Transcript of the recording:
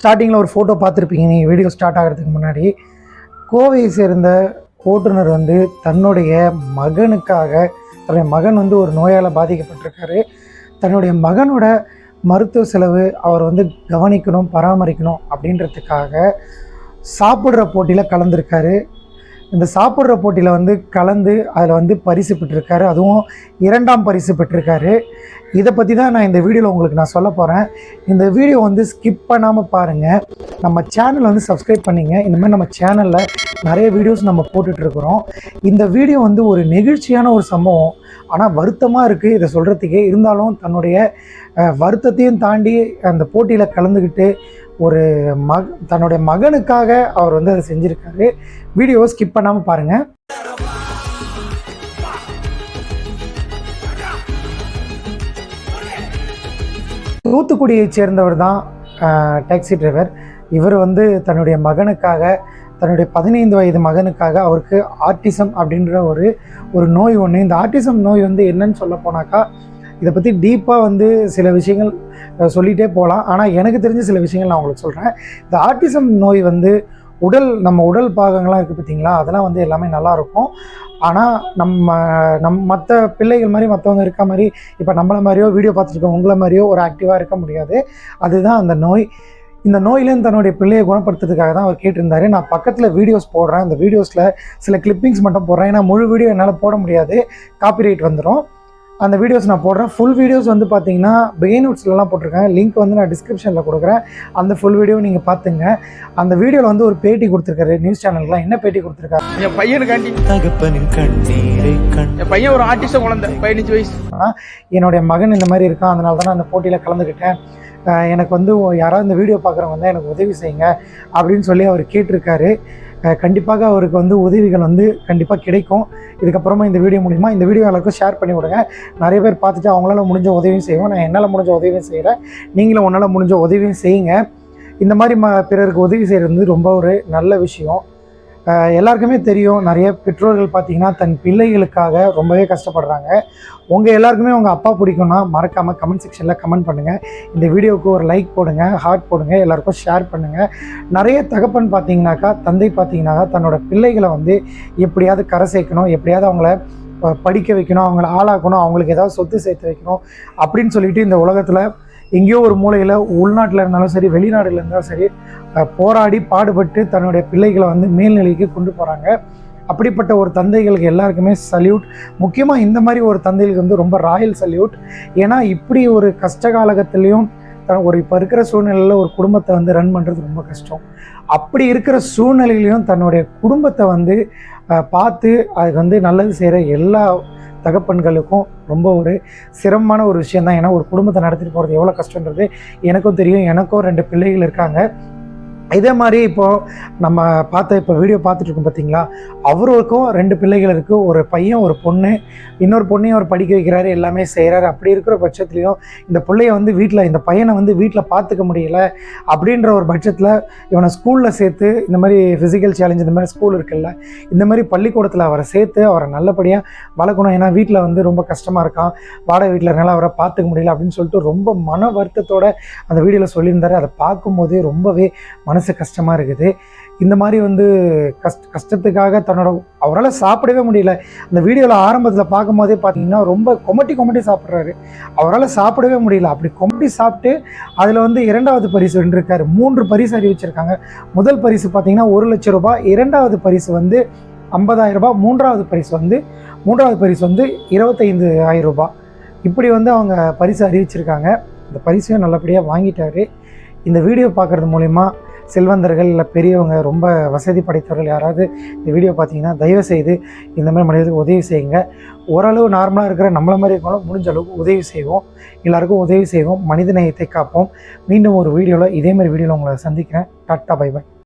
ஸ்டார்டிங்கில் ஒரு ஃபோட்டோ பார்த்துருப்பீங்க. நீங்கள் வீடியோ ஸ்டார்ட் ஆகிறதுக்கு முன்னாடி. கோவையை சேர்ந்த ஓட்டுநர் வந்து தன்னுடைய மகனுக்காக தன்னுடைய மகன் வந்து ஒரு நோயால் பாதிக்கப்பட்டிருக்காரு. தன்னுடைய மகனோட மருத்துவ செலவு அவர் வந்து கவனிக்கணும் பராமரிக்கணும் அப்படின்றதுக்காக சாப்பிட்ற போட்டியில் கலந்துருக்காரு. இந்த சாப்பிட்ற போட்டியில் வந்து கலந்து அதில் வந்து பரிசு பெற்றிருக்காரு. அதுவும் இரண்டாம் பரிசு பெற்றிருக்காரு. இதை பற்றி தான் நான் இந்த வீடியோவில் உங்களுக்கு நான் சொல்ல போகிறேன் இந்த வீடியோ வந்து ஸ்கிப் பண்ணாமல் பாருங்கள் நம்ம சேனல் வந்து சப்ஸ்கிரைப் பண்ணிங்க. இந்த மாதிரி நம்ம சேனலில் நிறைய வீடியோஸ் நம்ம போட்டுட்ருக்குறோம் இந்த வீடியோ வந்து ஒரு நெகிழ்ச்சியான ஒரு சம்பவம். ஆனால் வருத்தமாக இருக்குது இதை சொல்கிறதுக்கே இருந்தாலும் தன்னுடைய வருத்தத்தையும் தாண்டி அந்த போட்டியில் கலந்துக்கிட்டு ஒரு மக தன்னுடைய மகனுக்காக அவர் வந்து அதை செஞ்சுருக்காரு. வீடியோவை ஸ்கிப் பண்ணாமல் பாருங்கள் தூத்துக்குடியைச் சேர்ந்தவர் தான் டாக்ஸி டிரைவர் இவர் வந்து தன்னுடைய மகனுக்காக தன்னுடைய பதினைந்து வயது மகனுக்காக அவருக்கு ஆர்டிசம் அப்படின்ற ஒரு ஒரு நோய் ஒன்று இந்த ஆர்டிசம் நோய் வந்து என்னன்னு சொல்ல போனாக்கா இதை பற்றி டீப்பாக வந்து சில விஷயங்கள் சொல்லிகிட்டே போகலாம். ஆனால் எனக்கு தெரிஞ்ச சில விஷயங்கள் நான் உங்களுக்கு சொல்கிறேன் இந்த ஆர்டிசம் நோய் வந்து உடல் நம்ம உடல் பாகங்கள்லாம் இருக்குது பார்த்தீங்களா அதெல்லாம் வந்து எல்லாமே நல்லாயிருக்கும் ஆனால் நம்ம நம் மற்ற பிள்ளைகள் மாதிரி மற்றவங்க இருக்க மாதிரி இப்போ நம்மளை மாதிரியோ வீடியோ பார்த்துருக்கோம் உங்களை மாதிரியோ ஒரு ஆக்டிவாக இருக்க முடியாது. அதுதான் அந்த நோய். இந்த நோயிலேருந்து தன்னுடைய பிள்ளையை குணப்படுத்துறதுக்காக தான் அவர் கேட்டிருந்தாரு. நான் பக்கத்தில் வீடியோஸ் போடுறேன். அந்த வீடியோஸில் சில கிளிப்பிங்ஸ் மட்டும் போடுறேன். ஏன்னா முழு வீடியோ என்னால் போட முடியாது. காப்பிரைட் வந்துடும் அந்த வீடியோஸ் நான் போடுறேன். ஃபுல் வீடியோஸ் வந்து பார்த்தீங்கன்னா பெயின்வுட்ஸ்லாம் போட்டிருக்கேன். லிங்க் வந்து நான் டிஸ்கிரிப்ஷனில் கொடுக்குறேன். அந்த ஃபுல் வீடியோ நீங்கள் பார்த்துங்க அந்த வீடியோவில் வந்து ஒரு பேட்டி கொடுத்துருக்காரு நியூஸ் சேனலுக்குலாம் என்ன பேட்டி கொடுத்துருக்காரு? என் பையனுக்காண்டி தகப்பனின் கண்ணீரை கண் என் பையன் ஒரு ஆர்டிஸ்ட குழந்தை பதினஞ்சு வயசு. என்னுடைய மகன் இந்த மாதிரி இருக்கான். அதனால தான் நான் அந்த போட்டியில் கலந்துக்கிட்டேன் எனக்கு வந்து யாராவது இந்த வீடியோ பார்க்குறவங்க வந்து எனக்கு உதவி செய்யுங்க அப்படின்னு சொல்லி அவர் கேட்டிருக்காரு. கண்டிப்பாக அவருக்கு வந்து உதவிகள் வந்து கண்டிப்பாக கிடைக்கும். இதுக்கப்புறமா இந்த வீடியோ மூலிமா இந்த வீடியோ எல்லாருக்கும் ஷேர் பண்ணி விடுங்க. நிறைய பேர் பார்த்துட்டு அவங்களால முடிஞ்ச உதவியும் செய்வோம் நான் என்னால் முடிஞ்ச உதவியும் செய்கிறேன் நீங்களும் உன்னால் முடிஞ்ச உதவியும் செய்யுங்க. இந்த மாதிரி ம பிறருக்கு உதவி செய்கிறது வந்து ரொம்ப ஒரு நல்ல விஷயம். எல்லாருக்குமே தெரியும் நிறைய பெற்றோர்கள் பார்த்தீங்கன்னா தன் பிள்ளைகளுக்காக ரொம்பவே கஷ்டப்படுறாங்க. உங்கள் எல்லாருக்குமே உங்கள் அப்பா பிடிக்கும்னா மறக்காமல் கமெண்ட் செக்ஷனில் கமெண்ட் பண்ணுங்கள் இந்த வீடியோவுக்கு ஒரு லைக் போடுங்க ஹார்ட் போடுங்க எல்லாருக்கும் ஷேர் பண்ணுங்கள் நிறைய தகப்பன் பார்த்தீங்கன்னாக்கா தந்தை பார்த்தீங்கன்னாக்கா தன்னோட பிள்ளைகளை வந்து எப்படியாவது கரை சேர்க்கணும் எப்படியாவது அவங்கள படிக்க வைக்கணும் அவங்கள ஆளாக்கணும் அவங்களுக்கு ஏதாவது சொத்து சேர்த்து வைக்கணும் அப்படின்னு சொல்லிட்டு இந்த உலகத்தில் எங்கேயோ ஒரு மூலையில் உள்நாட்டில் இருந்தாலும் சரி வெளிநாடுல இருந்தாலும் சரி போராடி பாடுபட்டு தன்னுடைய பிள்ளைகளை வந்து மேல்நிலைக்கு கொண்டு போகிறாங்க அப்படிப்பட்ட ஒரு தந்தைகளுக்கு எல்லாருக்குமே சல்யூட் முக்கியமாக இந்த மாதிரி ஒரு தந்தைகளுக்கு வந்து ரொம்ப ராயல் சல்யூட் ஏன்னா இப்படி ஒரு கஷ்ட காலகத்திலையும் த- ஒரு இப்போ இருக்கிற சூழ்நிலையில் ஒரு குடும்பத்தை வந்து ரன் பண்ணுறது ரொம்ப கஷ்டம். அப்படி இருக்கிற சூழ்நிலையிலையும் தன்னுடைய குடும்பத்தை வந்து பார்த்து அதுக்கு வந்து நல்லது செய்கிற எல்லா தகப்பன்களுக்கும் ரொம்ப ஒரு சிரமமான ஒரு விஷயம் தான் ஏன்னா ஒரு குடும்பத்தை நடத்திட்டு போகிறது எவ்வளோ கஷ்டன்றது எனக்கும் தெரியும். எனக்கும் ரெண்டு பிள்ளைகள் இருக்காங்க. இதே மாதிரி இப்போது நம்ம பார்த்த இப்போ வீடியோ பார்த்துட்டு இருக்கோம் பார்த்தீங்களா? அவருக்கும் ரெண்டு பிள்ளைகள் இருக்குது ஒரு பையன் ஒரு பொண்ணு. இன்னொரு பொண்ணையும் அவர் படிக்க வைக்கிறாரு எல்லாமே செய்கிறாரு அப்படி இருக்கிற பட்சத்துலையும் இந்த பிள்ளைய வந்து வீட்டில் இந்த பையனை வந்து வீட்டில் பார்த்துக்க முடியல அப்படின்ற ஒரு பட்சத்தில் இவனை ஸ்கூலில் சேர்த்து இந்த மாதிரி ஃபிசிக்கல் சேலஞ்ச் இந்த மாதிரி ஸ்கூல் இருக்குல்ல இந்த மாதிரி பள்ளிக்கூடத்தில் அவரை சேர்த்து அவரை நல்லபடியாக வளர்க்கணும். ஏன்னா வீட்டில் வந்து ரொம்ப கஷ்டமாக இருக்கான். வாடகை வீட்டில் இருந்தாலும் அவரை பார்த்துக்க முடியல அப்படின்னு சொல்லிட்டு ரொம்ப மன வருத்தத்தோடு அந்த வீடியோவில் சொல்லியிருந்தார். அதை பார்க்கும்போதே ரொம்பவே மனசு கஷ்டமாக இருக்குது. இந்த மாதிரி வந்து கஷ்ட கஷ்டத்துக்காக தன்னோட அவரால் சாப்பிடவே முடியல. அந்த வீடியோவில் ஆரம்பத்தில் பார்க்கும்போதே பார்த்தீங்கன்னா ரொம்ப கொமட்டி கொமட்டி சாப்பிட்றாரு. அவரால் சாப்பிடவே முடியல. அப்படி கொமட்டி சாப்பிட்டு அதில் வந்து இரண்டாவது பரிசு வென்றிருக்காரு. மூன்று பரிசு அறிவிச்சிருக்காங்க. முதல் பரிசு பார்த்தீங்கன்னா ஒரு லட்சம் ரூபாய். இரண்டாவது பரிசு வந்து ஐம்பதாயிரம் ரூபாய். மூன்றாவது பரிசு வந்து மூன்றாவது பரிசு வந்து இருபத்தைந்து ஆயிரம் ரூபாய். இப்படி வந்து அவங்க பரிசு அறிவிச்சிருக்காங்க. இந்த பரிசையும் நல்லபடியாக வாங்கிட்டாரு. இந்த வீடியோ பார்க்குறது மூலிமா செல்வந்தர்கள் இல்லை பெரியவங்க ரொம்ப வசதி படைத்தவர்கள் யாராவது இந்த வீடியோ பார்த்தீங்கன்னா தயவு செய்து இந்த மாதிரி மனிதர்களுக்கு உதவி செய்யுங்க. ஓரளவு நார்மலாக இருக்கிற நம்மள மாதிரி இருந்தாலும் முடிஞ்ச அளவுக்கு உதவி செய்வோம். எல்லாருக்கும் உதவி செய்வோம். மனித நேயத்தை காப்போம். மீண்டும் ஒரு வீடியோவில் இதே மாதிரி வீடியோவில் உங்களை சந்திக்கிறேன். Tata bye by